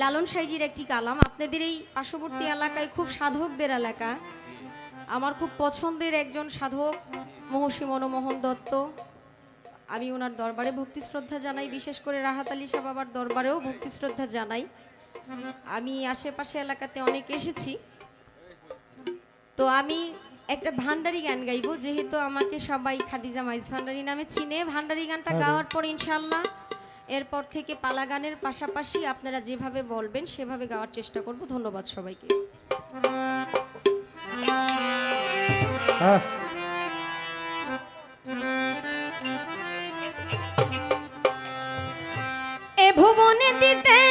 লালন সাইজির একটি কালাম। আপনাদের এই পার্শ্ববর্তী এলাকায় খুব সাধকদের এলাকা। আমার খুব পছন্দের একজন সাধক মহর্ষি মনমোহন দত্ত। আমি ওনার দরবারে ভক্তি শ্রদ্ধা জানাই বিশেষ করে রাহাত আলী শাহ বাবার দরবারেও ভক্তি শ্রদ্ধা জানাই। আমি আশেপাশে এলাকাতে অনেক এসেছি। তো আমি একটা ভান্ডারি গান গাইবো যেহেতু আমাকে সবাই খাদিজা মাইজ ভান্ডারি নামে চিনে। ভান্ডারি গানটা গাওয়ার পর ইনশাল্লাহ এরপর থেকে পালা গানের পাশাপাশি আপনারা যেভাবে বলবেন সেভাবে গাওয়ার চেষ্টা করব। ধন্যবাদ সবাইকে। এ ভুবনে দিতে